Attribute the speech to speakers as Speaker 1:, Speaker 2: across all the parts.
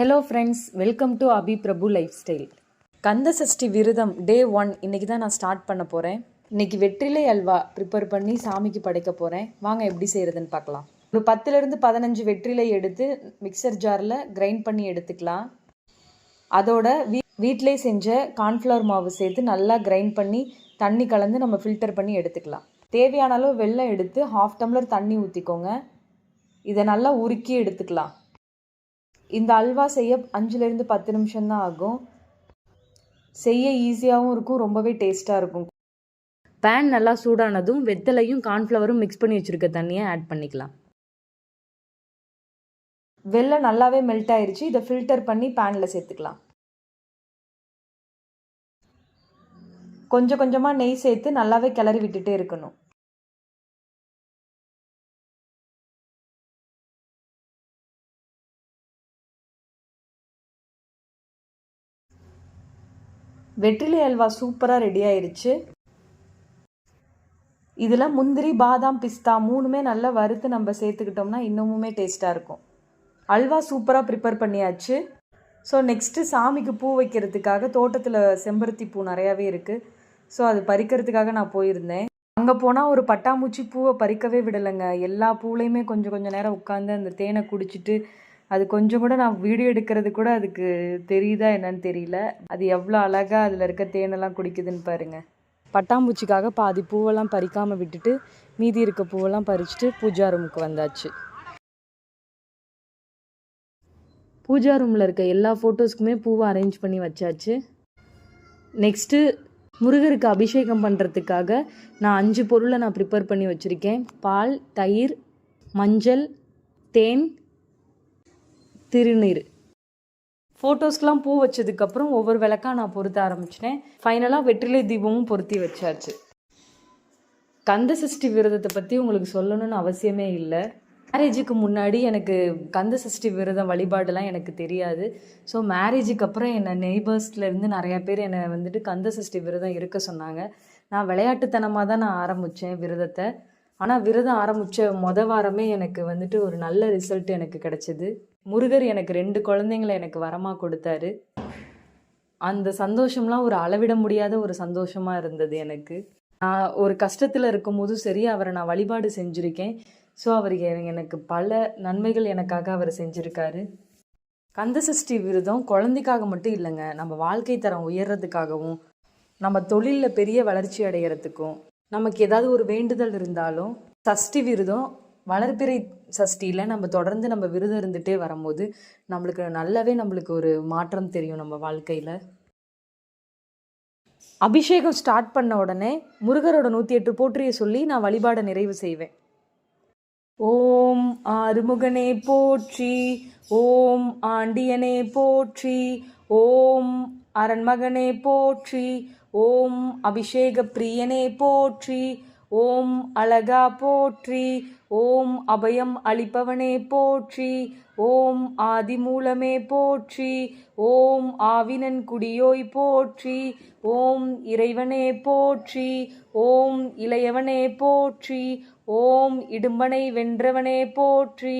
Speaker 1: Hello friends welcome to Abhi Prabhu lifestyle Kanda Sashti விரதம் day one இன்னைக்கு தான் நான் ஸ்டார்ட் பண்ண போகிறேன் இன்னைக்கு வெற்றிலை அல்வா ப்ரிப்பேர் பண்ணி சாமிக்கு படைக்க போகிறேன் வாங்க எப்படி செய்கிறதுன்னு பார்க்கலாம். ஒரு பத்துலேருந்து பதினஞ்சு வெற்றிலை எடுத்து மிக்சர் ஜாரில் கிரைண்ட் பண்ணி எடுத்துக்கலாம். அதோட வீ வீட்டிலே செஞ்ச கார்ன்ஃப்ளவர் மாவு சேர்த்து நல்லா கிரைண்ட் பண்ணி தண்ணி கலந்து நம்ம ஃபில்டர் பண்ணி எடுத்துக்கலாம். தேவையான அளவு வெல்லம் எடுத்து ஹாஃப் டம்ளர் தண்ணி ஊற்றிக்கோங்க இதை நல்லா உருக்கி எடுத்துக்கலாம். இந்த அல்வா செய்ய அஞ்சுலேருந்து பத்து நிமிஷம் தான் ஆகும். செய்ய ஈஸியாகவும் இருக்கும் ரொம்பவே டேஸ்ட்டாக இருக்கும். பேன் நல்லா சூடானதும் வெத்தலையும் கார்ன்ஃப்ளவரும் மிக்ஸ் பண்ணி வச்சுருக்க தண்ணியை ஆட் பண்ணிக்கலாம். வெள்ளம் நல்லாவே மெல்ட் ஆயிருச்சு. இதை ஃபில்டர் பண்ணி பேனில் சேர்த்துக்கலாம். கொஞ்சம் கொஞ்சமாக நெய் சேர்த்து நல்லாவே கிளறி விட்டுட்டே இருக்கணும். வெற்றிலை அல்வா சூப்பராக ரெடி ஆயிடுச்சு இதில் முந்திரி பாதாம் பிஸ்தா மூணுமே நல்லா வறுத்து நம்ம சேர்த்துக்கிட்டோம்னா இன்னமுமே டேஸ்ட்டாக இருக்கும். அல்வா சூப்பராக ப்ரிப்பேர் பண்ணியாச்சு. ஸோ நெக்ஸ்ட்டு சாமிக்கு பூ வைக்கிறதுக்காக தோட்டத்தில் செம்பருத்தி பூ நிறையாவே இருக்குது ஸோ அது பறிக்கிறதுக்காக நான் போயிருந்தேன். அங்கே போனால் ஒரு பட்டாம்பூச்சி பூவை பறிக்கவே விடலைங்க. எல்லா பூலையுமே கொஞ்சம் கொஞ்சம் நேரம் உட்காந்து அந்த தேனை குடிச்சிட்டு அது கொஞ்சம் கூட நான் வீடியோ எடுக்கிறது கூட அதுக்கு தெரியுதா என்னன்னு தெரியல. அது எவ்வளோ அழகாக அதில் இருக்க தேனெல்லாம் குடிக்குதுன்னு பாருங்கள் பட்டாம்பூச்சிக்காக பாதி பூவெல்லாம் பறிக்காமல் விட்டுட்டு மீதி இருக்க பூவெல்லாம் பறிச்சுட்டு பூஜா ரூமுக்கு வந்தாச்சு. பூஜா ரூமில் இருக்க எல்லா ஃபோட்டோஸ்க்குமே பூவை அரேஞ்ச் பண்ணி வச்சாச்சு. நெக்ஸ்ட்டு முருகருக்கு அபிஷேகம் பண்ணுறதுக்காக நான் அஞ்சு பொருளை நான் ப்ரிப்பேர் பண்ணி வச்சுருக்கேன். பால் தயிர் மஞ்சள் தேன் திருநீர். ஃபோட்டோஸ்க்கெலாம் பூ வச்சதுக்கப்புறம் ஒவ்வொரு விளக்கா நான் பொருத்த ஆரம்பிச்சிட்டேன். ஃபைனலாக வெற்றிலை தீபமும் பொருத்தி வச்சாச்சு. கந்த சஷ்டி விரதத்தை பற்றி உங்களுக்கு சொல்லணும்னு அவசியமே இல்லை. மேரேஜுக்கு முன்னாடி எனக்கு கந்த சஷ்டி விரதம் வழிபாடெல்லாம் எனக்கு தெரியாது. ஸோ மேரேஜுக்கு அப்புறம் என்னை நெய்பர்ஸ்லேருந்து நிறையா பேர் என்னை வந்துட்டு கந்த சஷ்டி விரதம் இருக்க சொன்னாங்க. நான் விளையாட்டுத்தனமாக தான் நான் ஆரம்பித்தேன் விரதத்தை. ஆனால் விரதம் ஆரம்பித்த மொத வாரமே எனக்கு வந்துட்டு ஒரு நல்ல ரிசல்ட் எனக்கு கிடச்சிது. முருகர் எனக்கு ரெண்டு குழந்தைங்களை எனக்கு வரமாக கொடுத்தாரு. அந்த சந்தோஷம்லாம் ஒரு அளவிட முடியாத ஒரு சந்தோஷமாக இருந்தது எனக்கு. நான் ஒரு கஷ்டத்தில் இருக்கும்போது சரி அவரை நான் வழிபாடு செஞ்சுருக்கேன். ஸோ அவர் எனக்கு பல நன்மைகள் எனக்காக அவர் செஞ்சுருக்காரு. கந்தசஷ்டி விரதம் குழந்தைக்காக மட்டும் இல்லைங்க. நம்ம வாழ்க்கை தரம் உயர்றதுக்காகவும் நம்ம தொழிலில் பெரிய வளர்ச்சி அடைகிறதுக்கும் நமக்கு ஏதாவது ஒரு வேண்டுதல் இருந்தாலும் சஷ்டி விரதம் வளர்பிறை சஷ்டியில் நம்ம தொடர்ந்து நம்ம விரதம் இருந்துகிட்டே வரும்போது நம்மளுக்கு நல்லாவே நம்மளுக்கு ஒரு மாற்றம் தெரியும் நம்ம வாழ்க்கையில். அபிஷேகம் ஸ்டார்ட் பண்ண உடனே முருகரோட நூற்றி எட்டு போற்றியை சொல்லி நான் வழிபாடை நிறைவு செய்வேன். ஓம் அருமுகனே போற்றி ஓம் ஆண்டியனே போற்றி ஓம் அரண்மகனே போற்றி ஓம் அபிஷேக பிரியனே போற்றி ஓம் அழகா போற்றி ஓம் அபயம் அளிப்பவனே போற்றி ஓம் ஆதிமூலமே போற்றி ஓம் ஆவினன் குடியோய் போற்றி ஓம் இறைவனே போற்றி ஓம் இளையவனே போற்றி ஓம் இடும்பனை வென்றவனே போற்றி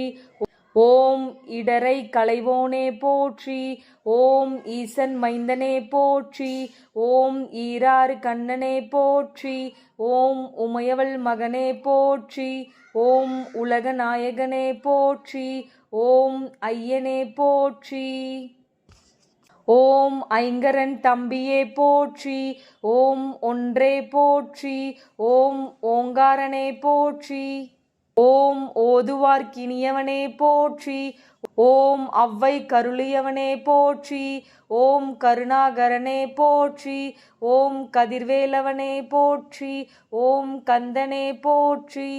Speaker 1: ஓம் இடரை களைவோனே போற்றி ஓம் ஈசன் மைந்தனே போற்றி ஓம் ஈராறு கண்ணனே போற்றி ஓம் உமையவள் மகனே போற்றி ஓம் உலக நாயகனே போற்றி ஓம் ஐயனே போற்றி. ஓம் ஐங்கரன் தம்பியே போற்றி ஓம் ஒன்றே போற்றி ஓம் ஓங்காரனே போற்றி. ஓம் ஓதுவார்க்கினியவனே போற்றி ஓம் அவ்வை கருளியவனே போற்றி ஓம் கருணாகரனே போற்றி ஓம் கதிர்வேலவனே போற்றி ஓம் கந்தனே போற்றி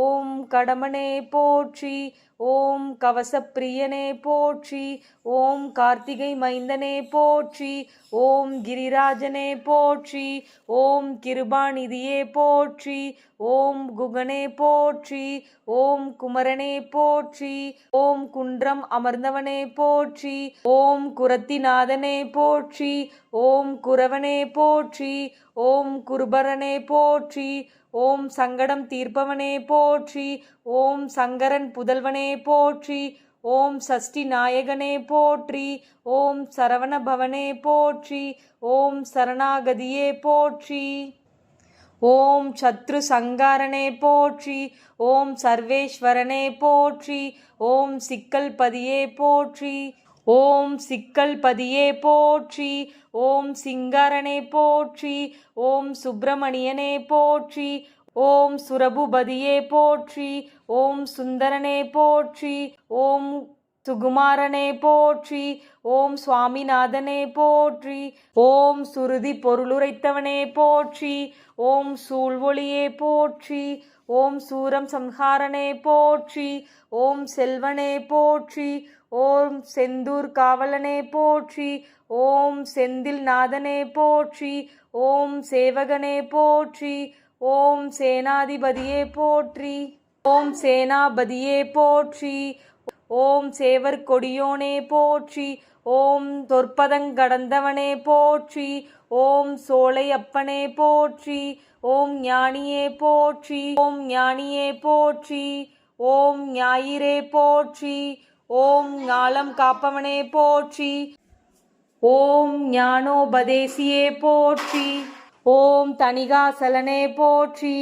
Speaker 1: ஓம் கடமனே போற்றி ஓம் கவசப்பிரியனே போற்றி ஓம் கார்த்திகை மைந்தனே போற்றி ஓம் கிரிராஜனே போற்றி ஓம் கிருபாநிதியே போற்றி ஓம் குகனே போற்றி ஓம் குமரனே போற்றி ஓம் குன்ற குன்றம் அமர்ந்தவனே போற்றி. ஓம் குரத்திநாதனே போற்றி. ஓம் குரவனே போற்றி. ஓம் குருபரனே போற்றி. ஓம் சங்கடம் தீர்ப்பவனே போற்றி. ஓம் சங்கரன் புதல்வனே போற்றி. ஓம் சஷ்டி நாயகனே போற்றி. ஓம் சரவண பவனே போற்றி. ஓம் சரணாகதியே போற்றி. ஓம் சத்ரு சங்காரனே போற்றி ஓம் சர்வேஸ்வரனே போற்றி ஓம் சிக்கல் பதியே போற்றி ஓம் சிக்கல் பதியே போற்றி ஓம் சிங்காரனே போற்றி ஓம் சுப்பிரமணியனே போற்றி ஓம் சுரபுபதியே போற்றி ஓம் சுந்தரனே போற்றி ஓம் சுகுமாரனே போற்றி ஓம் சுவாமிநாதனே போற்றி ஓம் சுருதி பொருளுரைத்தவனே போற்றி ஓம் சூழ்வொளியே போற்றி ஓம் சூரம் சம்ஹாரனே போற்றி ஓம் செல்வனே போற்றி ஓம் செந்தூர் காவலனே போற்றி ஓம் செந்தில் நாதனே போற்றி ஓம் சேவகனே போற்றி ஓம் சேனாதிபதியே போற்றி ஓம் சேனாபதியே போற்றி ஓம் சேவர் கொடியோனே போற்றி ஓம் தொற்பதங்கடந்தவனே போற்றி ஓம் சோலை அப்பனே போற்றி ஓம் ஞானியே போற்றி ஓம் ஞானியே போற்றி ஓம் ஞாயிறே போற்றி ஓம் ஞாலம் காப்பவனே போற்றி ஓம் ஞானோபதேசியே போற்றி ஓம் தணிகாசலனே போற்றி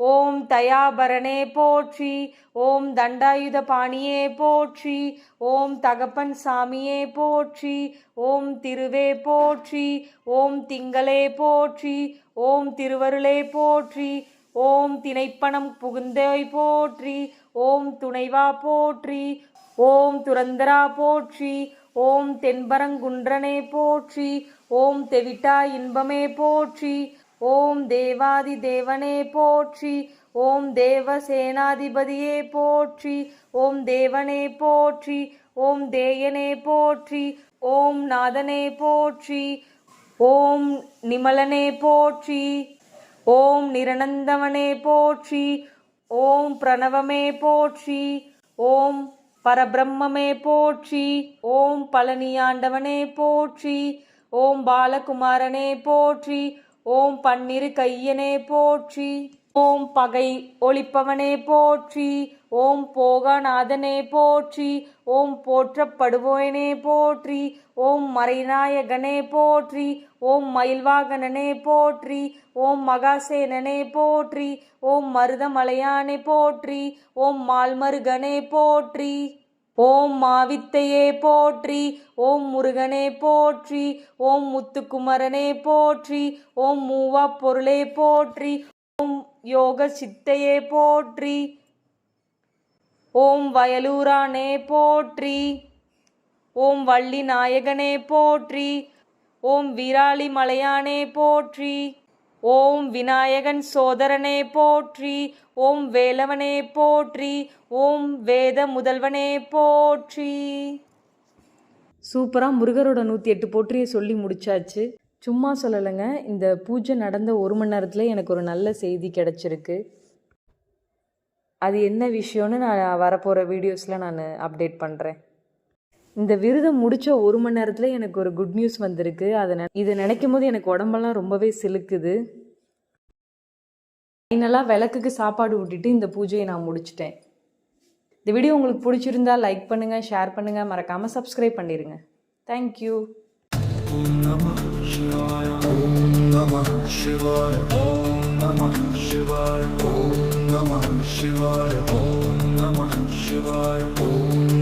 Speaker 1: ஓம் தயாபரணே போற்றி ஓம் தண்டாயுத பாணியே போற்றி ஓம் தகப்பன் சாமியே போற்றி ஓம் திருவே போற்றி ஓம் திங்களே போற்றி ஓம் திருவருளே போற்றி ஓம் திணைப்பணம் புகுந்தோய் போற்றி ஓம் துணைவா போற்றி ஓம் துரந்தரா போற்றி ஓம் தென்பரங்குன்றனே போற்றி ஓம் தெவிட்டா இன்பமே போற்றி ஓம் தேவாதி தேவனே போற்றி ஓம் தேவ சேனாதிபதியே போற்றி ஓம் தேவனே போற்றி ஓம் தேயனே போற்றி ஓம் நாதனே போற்றி ஓம் நிமலனே போற்றி ஓம் நிரணந்தவனே போற்றி ஓம் பிரணவமே போற்றி ஓம் பரபிரம்மே போற்றி ஓம் பழனியாண்டவனே போற்றி ஓம் பாலகுமாரனே போற்றி ஓம் பன்னிரு கையனே போற்றி. ஓம் பகை ஒளிப்பவனே போற்றி. ஓம் போகநாதனே போற்றி. ஓம் போற்றப்படுவோனே போற்றி. ஓம் மறைநாயகனே போற்றி. ஓம் மயில்வாகனனே போற்றி. ஓம் மகாசேனனே போற்றி. ஓம் மருதமலையானே போற்றி. ஓம் மால்மருகனே போற்றி. ஓம் மாவித்தையே போற்றி ஓம் முருகனே போற்றி ஓம் முத்துக்குமரனே போற்றி ஓம் மூவா பொருளே போற்றி ஓம் யோக சித்தையே போற்றி ஓம் வயலூரானே போற்றி ஓம் வள்ளி நாயகனே போற்றி ஓம் விராலி மலையானே போற்றி. ஓம் விநாயகன் சோதரனே போற்றி ஓம் வேலவனே போற்றி ஓம் வேத முதல்வனே போற்றி. சூப்பராக முருகரோட நூற்றி எட்டு போற்றியை சொல்லி முடிச்சாச்சு. சும்மா சொல்லலைங்க இந்த பூஜை நடந்த ஒரு மணி நேரத்தில் எனக்கு ஒரு நல்ல செய்தி கிடச்சிருக்கு. அது என்ன விஷயம்னு நான் வரப்போகிற வீடியோஸில் நான் அப்டேட் பண்ணுறேன் இந்த விருதம் முடித்த ஒரு மணி நேரத்தில் எனக்கு ஒரு குட் நியூஸ் வந்திருக்கு. அதை நெ- இதை நினைக்கும் போது எனக்கு உடம்பெல்லாம் ரொம்பவே சிலுக்குது. ஃபைனலாக விளக்குக்கு சாப்பாடு விட்டுட்டு இந்த பூஜையை நான் முடிச்சிட்டேன். இந்த வீடியோ உங்களுக்கு பிடிச்சிருந்தா லைக் பண்ணுங்கள் ஷேர் பண்ணுங்கள் மறக்காமல் சப்ஸ்கிரைப் பண்ணிடுங்க thank you
Speaker 2: Namah Shivaya. Om